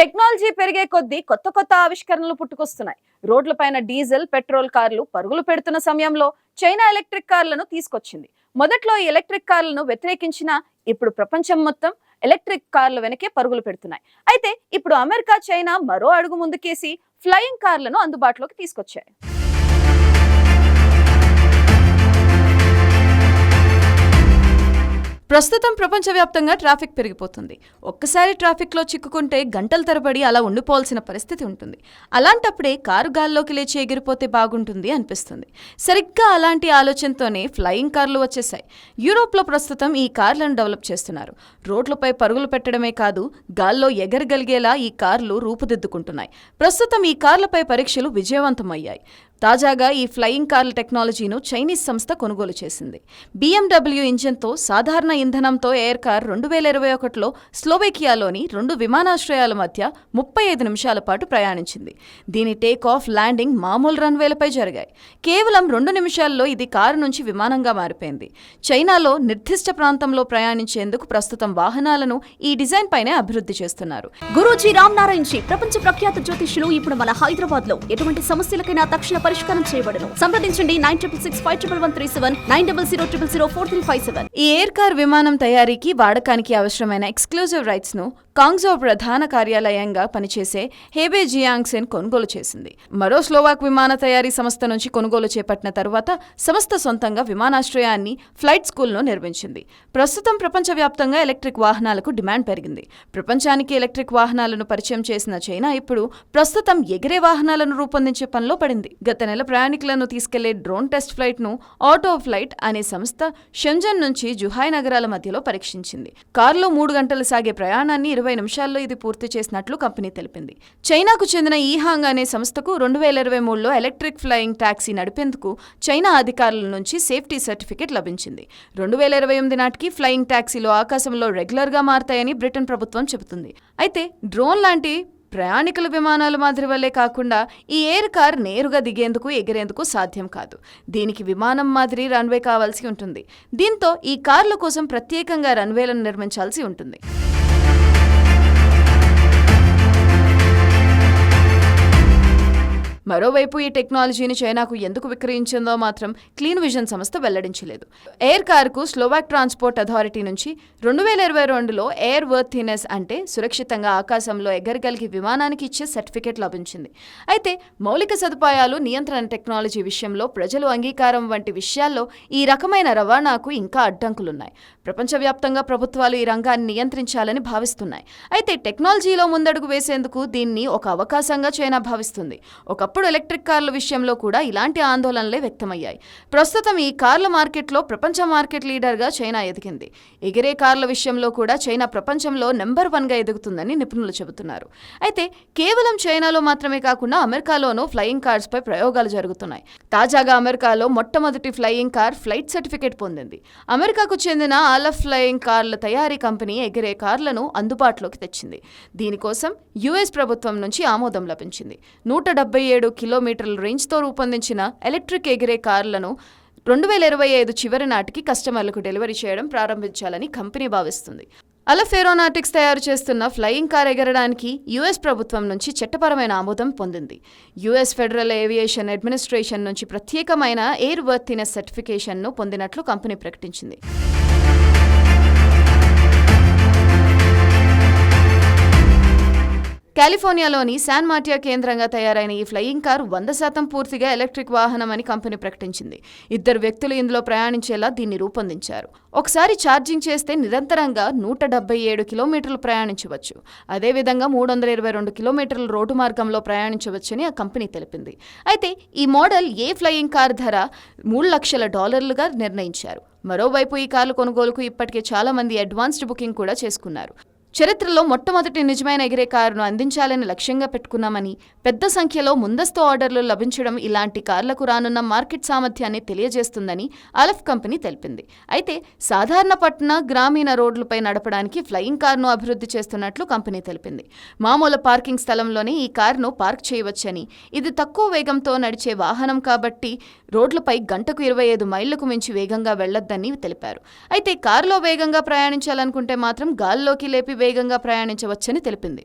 Technology పెరిగే కొద్దీ కొత్త కొత్త ఆవిష్కరణలు పుట్టుకొస్తున్నాయి. రోడ్లపైన డీజిల్ పెట్రోల్ కార్లు పరుగులు పెడుతున్న సమయంలో చైనా ఎలక్ట్రిక్ కార్లను తీసుకొచ్చింది. మొదట్లో ఈ ఎలక్ట్రిక్ కార్లను వ్యతిరేకించిన ఇప్పుడు ప్రపంచం మొత్తం ఎలక్ట్రిక్ కార్ల వెనకే పరుగులు పెడుతున్నాయి. అయితే ఇప్పుడు అమెరికా చైనా మరో అడుగు ముందుకేసి ఫ్లయింగ్ కార్లను అందుబాటులోకి తీసుకొచ్చాయి. ప్రస్తుతం ప్రపంచవ్యాప్తంగా ట్రాఫిక్ పెరిగిపోతుంది. ఒక్కసారి ట్రాఫిక్లో చిక్కుకుంటే గంటల తరబడి అలా ఉండిపోవాల్సిన పరిస్థితి ఉంటుంది. అలాంటప్పుడే కారు గాల్లోకి లేచి ఎగిరిపోతే బాగుంటుంది అనిపిస్తుంది. సరిగ్గా అలాంటి ఆలోచనతోనే ఫ్లయింగ్ కార్లు వచ్చేసాయి యూరోప్లో ప్రస్తుతం ఈ కార్లను డెవలప్ చేస్తున్నారు. రోడ్లపై పరుగులు పెట్టడమే కాదు గాల్లో ఎగరగలిగేలా ఈ కార్లు రూపుదిద్దుకుంటున్నాయి. ప్రస్తుతం ఈ కార్లపై పరీక్షలు విజయవంతమయ్యాయి. తాజాగా ఈ ఫ్లయింగ్ కార్ల టెక్నాలజీను చైనీస్ సంస్థ కొనుగోలు చేసింది. బీఎండబ్ల్యూ ఇంజిన్తో సాధారణ ఇంధనంతో ఎయిర్ కార్ రెండు వేల ఇరవై ఒకటిలో స్లోవేకియాలోని రెండు విమానాశ్రయాల మధ్య ముప్పై ఐదు నిమిషాల పాటు ప్రయాణించింది. దీని టేక్ ఆఫ్ ల్యాండింగ్ మామూలు రన్వేలపై జరిగాయి. కేవలం రెండు నిమిషాల్లో ఇది కారు నుంచి విమానంగా మారిపోయింది. చైనాలో నిర్దిష్ట ప్రాంతంలో ప్రయాణించేందుకు ప్రస్తుతం వాహనాలను ఈ డిజైన్ పైనే అభివృద్ధి చేస్తున్నారు. గురూజీ రామ్ నారాయణ్ జీ ప్రపంచ ప్రఖ్యాత జ్యోతిష్యులు ఇప్పుడు మన హైదరాబాద్లో ఎటువంటి సమస్యలకైనా తక్షణ పరిష్కారం చేయబడను. సంప్రదించండి nine triple six five triple one three seven nine double zero triple zero four three five seven. ఈ ఎయిర్ కార్ విమానం తయారీకి వాడకానికి అవసరమైన ఎక్స్క్లూజివ్ రైట్స్ను కాంగ్జో ప్రధాన కార్యాలయంగా పనిచేసే హేబే జియాంగ్సెన్ కొనుగోలు చేసింది. మరో స్లోవాక్ విమాన తయారీ సంస్థ నుంచి కొనుగోలు చేపట్టిన తర్వాత సంస్థ సొంతంగా విమానాశ్రయాన్ని ఫ్లైట్ స్కూల్ను నిర్మించింది. ప్రస్తుతం ప్రపంచవ్యాప్తంగా ఎలక్ట్రిక్ వాహనాలకు డిమాండ్ పెరిగింది. ప్రపంచానికి ఎలక్ట్రిక్ వాహనాలను పరిచయం చేసిన చైనా ఇప్పుడు ప్రస్తుతం ఎగిరే వాహనాలను రూపొందించే పనిలో పడింది. గత గత నెల ప్రయాణికులను తీసుకెళ్ళే డ్రోన్ టెస్ట్ ఫ్లైట్ను ఆటో ఫ్లైట్ అనే సంస్థ షెంజన్ నుంచి జుహాయ్ నగరాల మధ్యలో పరీక్షించింది. కారులో మూడు గంటలు సాగే ప్రయాణాన్ని ఇరవై నిమిషాల్లో ఇది పూర్తి చేసినట్లు కంపెనీ తెలిపింది. చైనాకు చెందిన ఈహాంగ్ అనే సంస్థకు రెండు వేల ఇరవై మూడులో ఎలక్ట్రిక్ ఫ్లయింగ్ టాక్సీ నడిపేందుకు చైనా అధికారుల నుంచి సేఫ్టీ సర్టిఫికెట్ లభించింది. రెండు వేల ఇరవై ఎనిమిది నాటికి ఫ్లయింగ్ టాక్సీలు ఆకాశంలో రెగ్యులర్గా మారతాయని బ్రిటన్ ప్రభుత్వం చెబుతుంది. అయితే డ్రోన్ లాంటి ప్రయాణికుల విమానాల మాదిరి వల్లే కాకుండా ఈ ఎయిర్ కార్ నేరుగా దిగేందుకు ఎగిరేందుకు సాధ్యం కాదు. దీనికి విమానం మాదిరి రన్వే కావాల్సి ఉంటుంది. దీంతో ఈ కార్ల కోసం ప్రత్యేకంగా రన్వేలను నిర్మించాల్సి ఉంటుంది. మరోవైపు ఈ టెక్నాలజీని చైనాకు ఎందుకు విక్రయించిందో మాత్రం క్లీన్ విజన్ సంస్థ వెల్లడించలేదు. ఎయిర్ కార్కు స్లోవాక్ ట్రాన్స్పోర్ట్ అథారిటీ నుంచి రెండు వేల ఇరవై రెండులో ఎయిర్ వర్తీనెస్ అంటే సురక్షితంగా ఆకాశంలో ఎగరగలిగి విమానానికి ఇచ్చే సర్టిఫికెట్ లభించింది. అయితే మౌలిక సదుపాయాలు నియంత్రణ టెక్నాలజీ విషయంలో ప్రజలు అంగీకారం వంటి విషయాల్లో ఈ రకమైన రవాణాకు ఇంకా అడ్డంకులున్నాయి. ప్రపంచవ్యాప్తంగా ప్రభుత్వాలు ఈ రంగాన్ని నియంత్రించాలని భావిస్తున్నాయి. అయితే టెక్నాలజీలో ముందడుగు వేసేందుకు దీన్ని ఒక అవకాశంగా చైనా భావిస్తుంది. ఒకప్పుడు ఎలక్ట్రిక్ కార్ల విషయంలో కూడా ఇలాంటి ఆందోళనలే వ్యక్తమయ్యాయి. ప్రస్తుతం ఈ కార్ల మార్కెట్లో ప్రపంచ మార్కెట్ లీడర్గా చైనా ఎదిగింది. ఎగిరే కార్ల విషయంలో కూడా చైనా ప్రపంచంలో నెంబర్ వన్గా ఎదుగుతుందని నిపుణులు చెబుతున్నారు. అయితే కేవలం చైనాలో మాత్రమే కాకుండా అమెరికాలోనూ ఫ్లయింగ్ కార్స్పై ప్రయోగాలు జరుగుతున్నాయి. తాజాగా అమెరికాలో మొట్టమొదటి ఫ్లయింగ్ కార్ ఫ్లైట్ సర్టిఫికేట్ పొందింది. అమెరికాకు చెందిన ఆలఫ్ ఫ్లయింగ్ కార్ల తయారీ కంపెనీ ఎగిరే కార్లను అందుబాటులోకి తెచ్చింది. దీనికోసం యుఎస్ ప్రభుత్వం నుంచి ఆమోదం లభించింది. నూట డెబ్బై ఏడు కిలోమీటర్ల రేంజ్తో రూపొందించిన ఎలక్ట్రిక్ ఎగిరే కార్లను రెండు వేల ఇరవై ఐదు చివరి నాటికి కస్టమర్లకు డెలివరీ చేయడం ప్రారంభించాలని కంపెనీ భావిస్తుంది. అలఫ్ ఏరోనాటిక్స్ తయారు చేస్తున్న ఫ్లయింగ్ కార్ ఎగరడానికి యుఎస్ ప్రభుత్వం నుంచి చట్టపరమైన ఆమోదం పొందింది. యుఎస్ ఫెడరల్ ఏవియేషన్ అడ్మినిస్ట్రేషన్ నుంచి ప్రత్యేకమైన ఎయిర్ వర్తినెస్ సర్టిఫికేషన్ను పొందినట్లు కంపెనీ ప్రకటించింది. కాలిఫోర్నియాలోని శాన్ మార్టియా కేంద్రంగా తయారైన ఈ ఫ్లయింగ్ కార్ వంద శాతం పూర్తిగా ఎలక్ట్రిక్ వాహనం అని కంపెనీ ప్రకటించింది. ఇద్దరు వ్యక్తులు ఇందులో ప్రయాణించేలా దీన్ని రూపొందించారు. ఒకసారి ఛార్జింగ్ చేస్తే నిరంతరంగా నూట డెబ్బై ఏడు కిలోమీటర్లు ప్రయాణించవచ్చు. అదేవిధంగా మూడు వందల ఇరవై రెండు కిలోమీటర్ల రోడ్డు మార్గంలో ప్రయాణించవచ్చని ఆ కంపెనీ తెలిపింది. అయితే ఈ మోడల్ ఏ ఫ్లయింగ్ కార్ ధర మూడు లక్షల డాలర్లుగా నిర్ణయించారు. మరోవైపు ఈ కార్లు కొనుగోలుకు ఇప్పటికే చాలా మంది అడ్వాన్స్డ్ బుకింగ్ కూడా చేసుకున్నారు. చరిత్రలో మొట్టమొదటి నిజమైన ఎగిరే కారును అందించాలని లక్ష్యంగా పెట్టుకున్నామని పెద్ద సంఖ్యలో ముందస్తు ఆర్డర్లు లభించడం ఇలాంటి కార్లకు రానున్న మార్కెట్ సామర్థ్యాన్ని తెలియజేస్తుందని అలఫ్ కంపెనీ తెలిపింది. అయితే సాధారణ పట్టణ గ్రామీణ రోడ్లపై నడపడానికి ఫ్లయింగ్ కార్ను అభివృద్ధి చేస్తున్నట్లు కంపెనీ తెలిపింది. మామూలు పార్కింగ్ స్థలంలోనే ఈ కారును పార్క్ చేయవచ్చని ఇది తక్కువ వేగంతో నడిచే వాహనం కాబట్టి రోడ్లపై గంటకు ఇరవై ఐదు మైళ్ళకు మించి వేగంగా వెళ్ళొద్దని తెలిపారు. అయితే కారులో వేగంగా ప్రయాణించాలనుకుంటే మాత్రం గాల్లోకి లేపి వేగంగా ప్రయాణించవచ్చని తెలిపింది.